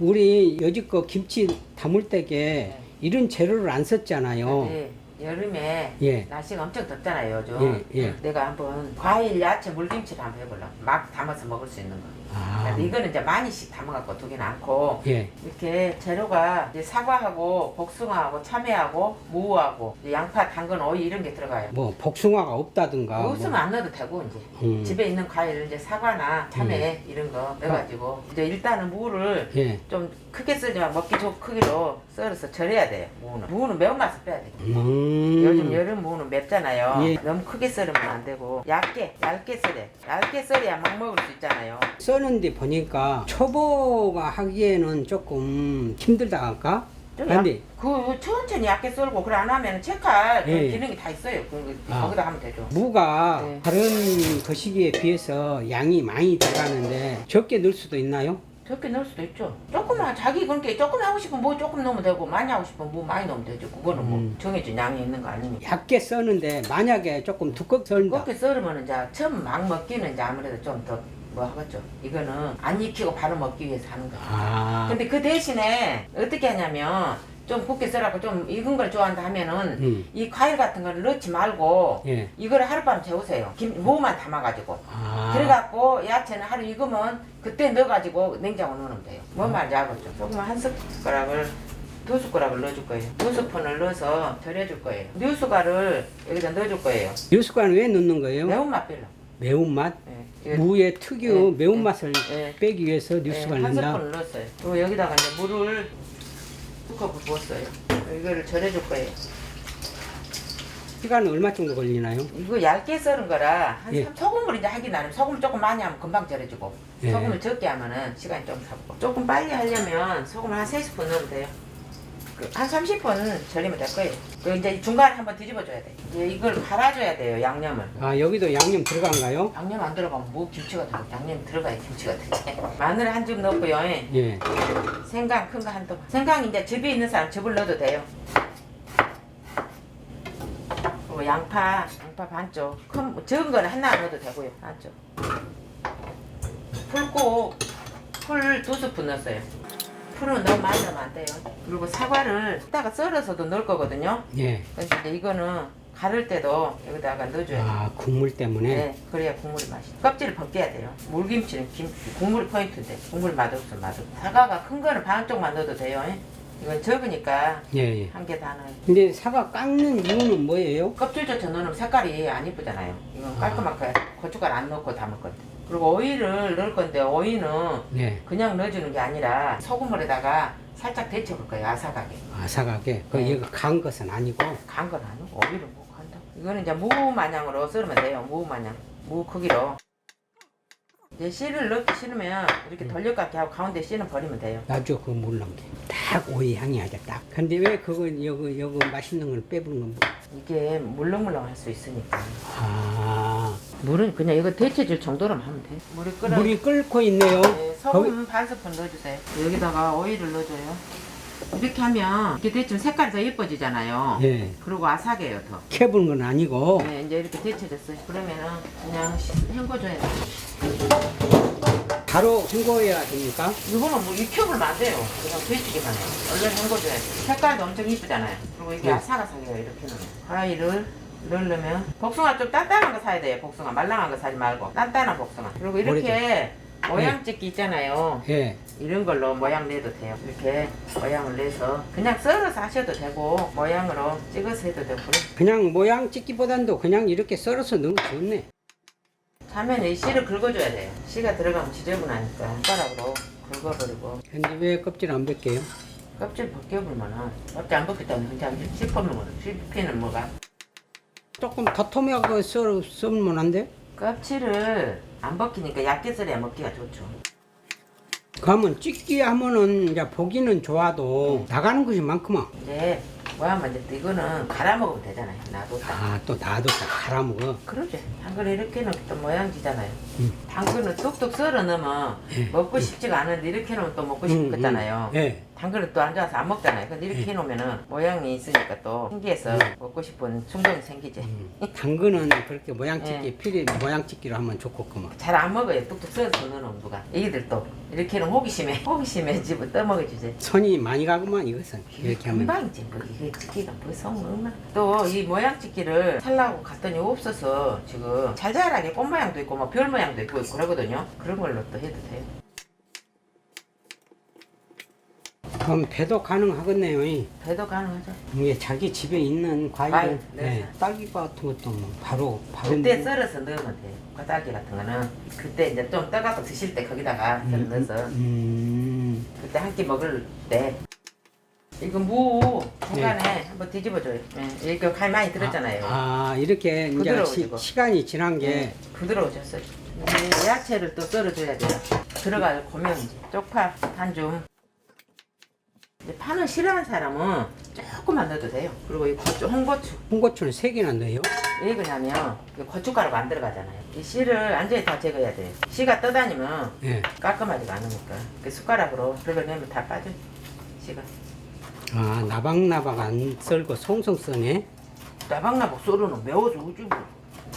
우리 여지껏 김치 담을 때게 네. 이런 재료를 안 썼잖아요. 근데 여름에 예. 날씨가 엄청 덥잖아요 요즘 예, 예. 내가 한번 과일 야채 물김치를 한번 해볼라 막 담아서 먹을 수 있는 거 아, 근데 이거는 이제 많이씩 담아갖고 두긴 않고 예. 이렇게 재료가 이제 사과하고 복숭아하고 참외하고 무하고 이제 양파, 당근, 오이 이런 게 들어가요. 뭐 복숭아가 없다든가. 뭐. 없으면 안 넣어도 되고 이제 음. 집에 있는 과일 이제 사과나 참외 이런 거 넣어가지고 이제 일단은 무를 예. 좀 크게 썰지만 먹기 좋은 크기로 썰어서 절여야 돼요. 무는 무는 매운맛을 빼야 돼. 음. 요즘 여름 무는 맵잖아요. 예. 너무 크게 썰으면 안 되고 얇게 얇게 썰어. 얇게 썰어야 막 먹을 수 있잖아요. 써는데 보니까 초보가 하기에는 조금 힘들다 할까? 좀 근데 약- 그 천천히 얇게 썰고 그래 안 하면 체칼 그 예. 기능이 다 있어요. 그, 그 아. 거기다 하면 되죠. 무가 네. 다른 거시기에 비해서 양이 많이 들어가는데 적게 넣을 수도 있나요? 적게 넣을 수도 있죠. 조금만 자기 그렇게 조금 하고 싶으면 뭐 조금 넣으면 되고 많이 하고 싶으면 뭐 많이 넣으면 되죠. 그거는 뭐 음. 정해진 양이 있는 거 아니니까. 얇게 써는데 만약에 조금 두껍게 썰다. 그렇게 썰으면 이제 처음 막 먹기는 이제 아무래도 좀 더 뭐 하겠죠. 이거는 안 익히고 바로 먹기 위해서 하는 거예요. 아, 근데 그 대신에 어떻게 하냐면 좀 굵게 썰하고 좀 익은 걸 좋아한다 하면은 음, 이 과일 같은 거를 넣지 말고 예. 이거를 하룻밤 재우세요. 김, 무만 담아가지고. 아, 그래갖고 야채는 하루 익으면 그때 넣어가지고 냉장고 넣으면 돼요. 뭔 말인지 알겠죠? 조금 한 숟가락을 두 숟가락을 넣어줄 거예요. 두 스푼을 넣어서 절여줄 거예요. 뉴스가를 여기다 넣어줄 거예요. 유수관 왜 넣는 거예요? 매운맛 별로. 매운맛? 예. 무의 특유 네, 매운맛을 네. 빼기 위해서 예, 뉴스관 한 넣는다. 스푼을 넣었어요. 그리고 여기다가 이제 물을 두 컵을 부었어요. 이거를 절여줄 거예요. 시간은 얼마 정도 걸리나요? 이거 얇게 썰은 거라 한 예. 삼- 소금을 이제 하긴 나름 소금 조금 많이 하면 금방 절여지고 예. 소금을 적게 하면은 시간이 좀 잡고 조금 빨리 하려면 소금을 한 3스푼 넣으면 돼요 그 한 30분 절이면 될 거예요 그 이제 중간에 한번 뒤집어줘야 돼 이제 이걸 갈아줘야 돼요 양념을 아, 여기도 양념 들어간가요? 양념 안 들어가면 뭐 김치가 들어 양념 들어가야 김치가 되지 마늘 한 줌 넣고요 예. 생강 큰 거 한 통. 생강 이제 즙이 있는 사람 즙을 넣어도 돼요. 그리고 양파, 양파 반쪽. 큰 적은 거는 하나 넣어도 되고요. 반쪽. 풀고 풀 두 스푼 넣었어요. 풀은 너무 많이 넣으면 안 돼요. 그리고 사과를 이따가 썰어서도 넣을 거거든요. 예. 그래서 이제 이거는 가를 때도 여기다가 넣어줘야 돼요. 아, 국물 때문에. 네, 그래야 국물이 맛있어. 껍질을 벗겨야 돼요. 물김치는 김, 국물이 포인트인데 국물 맛없으면 맛없어. 사과가 큰 거는 반쪽만 넣어도 돼요. 예? 이건 적으니까 예, 예. 한 개 다 넣어요. 근데 사과 깎는 이유는 뭐예요? 껍질조차 넣으면 색깔이 안 이쁘잖아요. 이건 깔끔하게 고춧가루 안 넣고 담을 건데. 그리고 오이를 넣을 건데 오이는 예. 그냥 넣어주는 게 아니라 소금물에다가 살짝 데쳐볼 거예요. 아삭하게. 아삭하게. 그 네. 얘가 간 것은 아니고. 간 건 아니고 오이를 뭐 간다. 이거는 이제 무 마냥으로 썰으면 돼요. 무 마냥. 무 크기로. 이제 씨를 넣기 싫으면 이렇게 돌려깎기 하고 가운데 씨는 버리면 돼요. 나줘 그 물렁 게. 딱 오이 향이 아주 딱. 근데 왜 그거 여기 여기 맛있는 걸 빼부는 건 뭐? 이게 물렁물렁할 수 있으니까. 아, 물은 그냥 이거 데쳐줄 정도로만 하면 돼. 물이 끓어. 물이 끓고 있네요. 네, 소금 반 스푼 넣어주세요. 여기다가 오이를 넣어줘요. 이렇게 하면 이렇게 데치면 색깔이 더 예뻐지잖아요. 예. 그리고 아삭해요 더. 캐부는 건 아니고. 네, 이제 이렇게 데쳐졌어요. 그러면은 그냥 헹궈줘야 돼. 바로 헹궈야 됩니까? 이거는 뭐 익혀보면 안 돼요. 그냥 데치기만 해요. 얼른 헹궈줘야 돼. 색깔도 엄청 이쁘잖아요. 그리고 이게 네. 아삭아삭해요. 이렇게 넣으면. 과일을 넣으려면 복숭아 좀 단단한 거 사야 돼요. 복숭아 말랑한 거 사지 말고 단단한 복숭아. 그리고 이렇게 모양 찍기 있잖아요. 예. 이런 걸로 모양 내도 돼요. 이렇게 모양을 내서 그냥 썰어서 하셔도 되고 모양으로 찍어서 해도 되고. 그냥 모양 찍기보단도 그냥 이렇게 썰어서 넣으면 좋네. 자면에 이 씨를 긁어줘야 돼요. 씨가 들어가면 지저분하니까 숟가락으로 긁어버리고 근데 왜 껍질 안 벗겨요? 껍질 벗겨보면은 껍질 안 벗겼다면 그냥 씹으면 뭐 씹히는 뭐가 조금 더톰하게 썰, 썰면 안 돼? 껍질을 안 벗기니까 얇게 썰어야 먹기가 좋죠. 그러면 찍기 하면은 이제 보기는 좋아도 나가는 것이 많구만. 이제 뭐하면 이제 이거는 갈아 먹으면 되잖아요. 놔뒀다. 아, 또 나도 다 갈아먹어. 그러지. 한 그릇 이렇게 넣으면 또 모양지잖아요. 음. 당근은 뚝뚝 썰어 넣으면 예. 먹고 싶지가 않은데 이렇게 놓으면 또 먹고 음, 싶겠잖아요. 음. 예. 당근은 또 안 좋아서 안 먹잖아요. 근데 이렇게 예. 해놓으면은 모양이 있으니까 또 신기해서 먹고 싶은 충동이 생기지. 음. 당근은 그렇게 모양 찍기 예. 필히 모양 찍기로 하면 좋고 그만. 잘 안 먹어요. 뚝뚝 썰어서 넣어놓으면 누가. 애기들 또 이렇게 는 호기심에 호기심에 집을 떠먹여주지. 손이 많이 가구만 이것은 이렇게 하면. 금방이지 뭐 이게 찍기가 벌써 얼마 또이 모양 찍기를 살라고 갔더니 없어서 지금 잘 자라게 꽃 모양도 있고 뭐 별 모양도 있고 그러거든요 그런 걸로 또 해도 돼요 그럼 배도 가능하겠네요. 이. 배도 가능하죠 이게 자기 집에 있는 과일을 과일, 네. 예, 딸기과 같은 것도 뭐 바로 바로 그때 먹- 썰어서 넣으면 돼요 과딸기 같은 거는 그때 이제 좀 떠갖고 드실 때 거기다가 썰어 음, 넣어서 음, 그때 한 끼 먹을 때 이거 무 중간에 한번 뒤집어줘요 예, 이거 갈 많이 들었잖아요 아, 아, 이렇게 이제 부드러워지고. 시, 시간이 지난 게 예, 부드러워졌어요. 이제 야채를 또 썰어줘야 돼요. 들어갈 고명 이제 쪽파 한 줌. 이제 파는 싫어하는 사람은 조금만 넣어도 돼요. 그리고 이 고추, 홍고추. 홍고추는 세 개나 넣어요. 왜 그러냐면 이 고춧가루가 안 들어가잖아요. 이 씨를 완전히 다 제거해야 돼요. 씨가 떠다니면 예. 깔끔하지가 않으니까. 그 숟가락으로 긁어내면 다 빠져요. 씨가. 아, 나박나박 안 썰고 송송 써네. 나박나박 썰어는 매워서 우쭈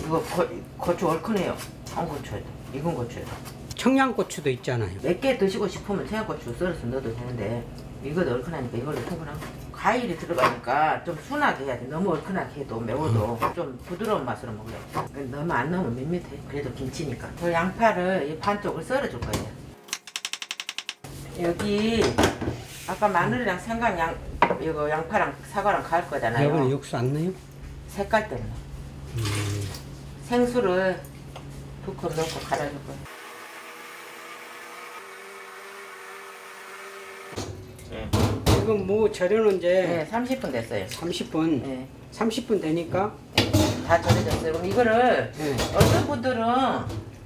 이거 고, 고추 얼큰해요. 홍고추에도. 익은 고추에도. 청양고추도 있잖아요. 몇개 드시고 싶으면 청양고추 썰어서 넣어도 되는데 이거 얼큰하니까 이걸로 충분하고 과일이 들어가니까 좀 순하게 해야 돼 너무 얼큰하게 해도 매워도 좀 부드러운 맛으로 먹어야 돼 너무 안 넣으면 밋밋해 그래도 김치니까 저 양파를 이 반쪽을 썰어줄 거예요 여기 아까 마늘이랑 생강 양 이거 양파랑 사과랑 갈 거잖아요 육수 안 넣어요? 색깔 때문에 음, 생수를 두 컵 넣고 갈아줄 거예요 네. 지금 뭐 재료는 이제 네, 30분 됐어요. 30분, 네, 30분 되니까 다 절여졌어요. 그럼 이거를 네. 어떤 분들은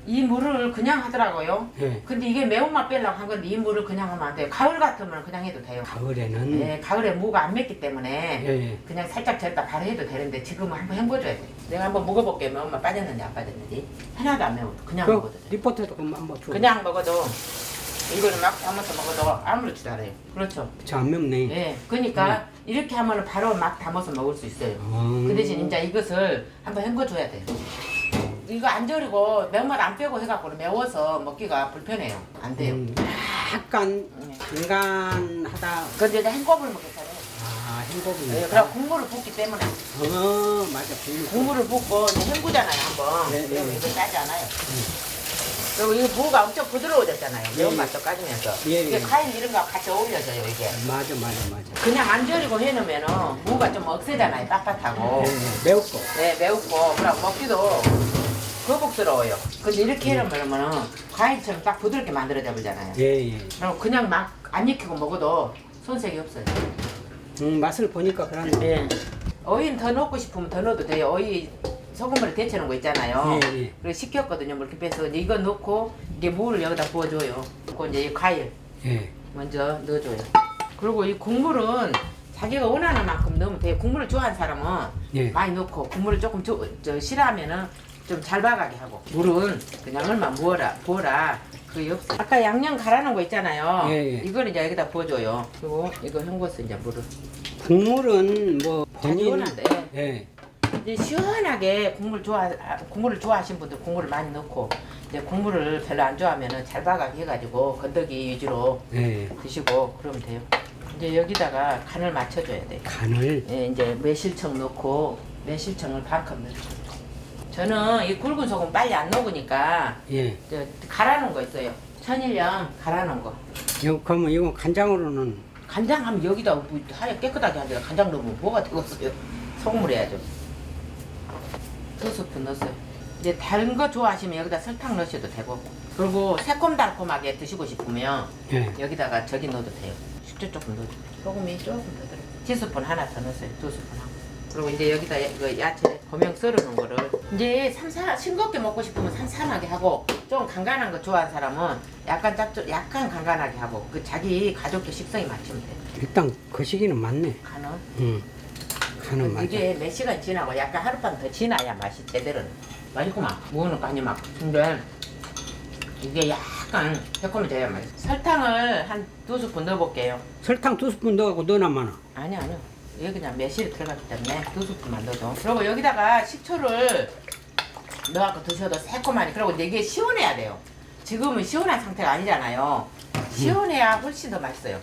이 물을 그냥 하더라고요. 예. 근데 이게 매운맛 빼려고 한 건데 이 물을 그냥 하면 안 돼요. 가을 같으면 그냥 해도 돼요. 가을에는 네, 가을에 무가 안 맵기 때문에 예, 예. 그냥 살짝 절다 바로 해도 되는데 지금은 한번 헹궈줘야 돼. 내가 한번 먹어볼게요. 매운맛 빠졌는지 안 빠졌는지. 하나도 안 매워. 그냥 먹어도 그 돼. 리포터도 그럼 한번 줘. 그냥 먹어도 이거는 막 담아서 먹어도 아무렇지도 않아요. 그렇죠. 저안 맵네. 예, 그러니까 이렇게 하면 바로 막 담아서 먹을 수 있어요. 음. 그 대신 이제 이것을 한번 헹궈줘야 돼요. 이거 안 절이고 매운맛 안 빼고 해갖고 매워서 먹기가 불편해요. 안 돼요. 음, 약간 인간하다. 근데 이제 헹궈을 먹겠잖아요. 아, 행복이. 예, 그럼 국물을 붓기 때문에 어, 맞아. 국물. 국물을 붓고 이제 헹구잖아요 한번. 네, 그러면 네. 이거 짜지 않아요. 그리고 이 무가 엄청 부드러워졌잖아요. 매운맛도 까지면서. 예, 이게 예. 과일 이런 거하고 같이 어울려져요 이게. 맞아, 맞아, 맞아. 그냥 안 절이고 해놓으면은 무가 좀 억세잖아요. 빳빳하고. 예, 예. 매웠고. 네, 매우고 그럼 먹기도 거북스러워요. 근데 이렇게 해놓으면은 과일처럼 딱 부드럽게 만들어져 버리잖아요. 예, 예. 그럼 그냥 막 안 익히고 먹어도 손색이 없어요. 음, 맛을 보니까 그런데. 예. 어인 더 넣고 싶으면 더 넣어도 돼요. 어이 소금물에 데쳐 놓은 거 있잖아요. 예, 예. 그래서 식혔거든요. 뭐 이렇게 빼서 이제 이거 넣고 이게 무를 여기다 부어줘요. 그리고 이제 이 과일 예. 먼저 넣어줘요. 그리고 이 국물은 자기가 원하는 만큼 넣으면 돼요. 국물을 좋아하는 사람은 예. 많이 넣고 국물을 조금 저, 저 싫어하면은 좀 잘 박하게 하고 물은 그냥 얼마 부어라 부어라 그게 없어. 아까 양념 갈아놓은 거 있잖아요. 예, 예. 이걸 이제 여기다 부어줘요. 그리고 이거 헹궈서 이제 물을 국물은 뭐 본인. 원한대. 예. 이제 시원하게 국물 좋아 아, 국물을 좋아하시는 분들 국물을 많이 넣고 이제 국물을 별로 안 좋아하면은 잘 박하게 해가지고 건더기 위주로 예. 드시고 그러면 돼요. 이제 여기다가 간을 맞춰줘야 돼. 간을. 예, 이제 매실청 넣고 매실청을 반컵 넣어요. 저는 이 굵은 소금 빨리 안 녹으니까 예. 저 갈아놓은 거 있어요. 천일염 갈아놓은 거. 이거 그러면 이건 간장으로는 간장 하면 여기다 뭐 하얗게 깨끗하게 하는데 간장 넣으면 뭐가 되겠어요? 소금을 해야죠. 두 스푼 넣었어요. 이제 다른 거 좋아하시면 여기다 설탕 넣으셔도 되고 그리고 새콤달콤하게 드시고 싶으면 예. 여기다가 저기 넣어도 돼요. 숙주 조금 넣어줘. 소금이 조금 더 들어. 티스푼 하나 더 넣었어요. 두 스푼 하고. 그리고 이제 여기다 이거 야채 고명 썰어놓은 거를 이제 삼사 싱겁게 먹고 싶으면 삼삼하게 하고 좀 간간한 거 좋아하는 사람은 약간 짭조 약간 간간하게 하고 그 자기 가족의 식성에 맞추면 돼. 일단 그 시기는 맞네. 간은 음. 간은 맞아. 이게 몇 시간 지나고 약간 하룻밤 더 지나야 맛이 제대로 맛있구만. 무는 간이 막. 근데 이게 약간 새콤해져야 맛있어. 설탕을 한 두 스푼 넣어볼게요. 설탕 두 스푼 넣어갖고 넣어놔 마나. 아니요, 아니요. 여기 그냥 매실이 들어갔기 때문에 두 스푼만 넣어줘. 그리고 여기다가 식초를 넣어갖고 드셔도 새콤하니. 그리고 이게 시원해야 돼요. 지금은 시원한 상태가 아니잖아요. 시원해야 훨씬 더 맛있어요.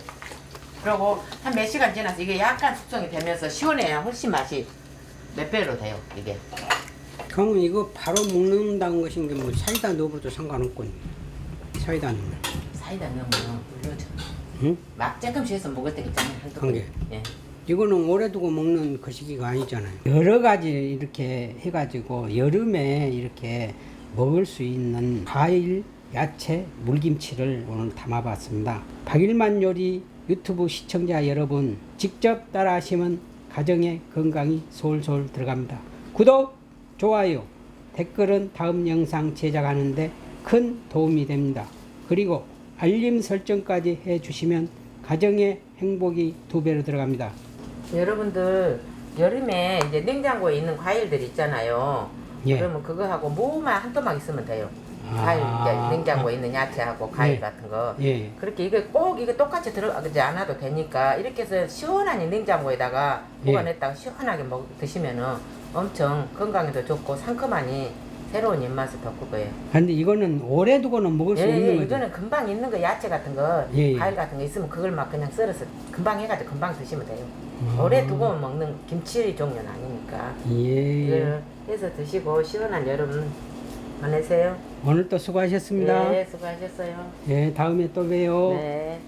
그리고 한 몇 시간 지나서 이게 약간 숙성이 되면서 시원해야 훨씬 맛이 몇 배로 돼요, 이게. 그러면 이거 바로 먹는다는 것인 게뭐 사이다 넣어도 상관없군. 사이다 넣으면. 사이다 넣으면 물러져. 응? 막 조금씩 해서 먹을 때 있잖아요. 한두 한 개. 개. 예. 이거는 오래 두고 먹는 그 시기가 아니잖아요. 여러 가지 이렇게 해가지고 여름에 이렇게 먹을 수 있는 과일, 야채, 물김치를 오늘 담아봤습니다. 박일만 요리 유튜브 시청자 여러분 직접 따라하시면 가정의 건강이 솔솔 들어갑니다. 구독, 좋아요, 댓글은 다음 영상 제작하는데 큰 도움이 됩니다. 그리고 알림 설정까지 해주시면 가정의 행복이 두 배로 들어갑니다. 여러분들 여름에 이제 냉장고에 있는 과일들 있잖아요. 예. 그러면 그거하고 무만 한 토막 있으면 돼요. 아. 과일 이제 냉장고에 있는 야채하고 과일 예. 같은 거. 예. 그렇게 이게 꼭 이게 똑같이 들어가지 않아도 되니까 이렇게 해서 시원한 냉장고에다가 예. 보관했다가 시원하게 먹 드시면은 엄청 건강에도 좋고 상큼하니 새로운 입맛을 돋굴 거예요. 근데 이거는 오래 두고는 먹을 수 예, 있는 예, 거죠. 이거는 금방 있는 거 야채 같은 거 예, 예. 과일 같은 거 있으면 그걸 막 그냥 썰어서 금방 해가지고 금방 드시면 돼요. 아. 오래 두고 먹는 김치 종류는 아니니까 예. 해서 드시고 시원한 여름 보내세요. 오늘 또 수고하셨습니다. 네, 수고하셨어요. 예, 다음에 또 봬요. 네.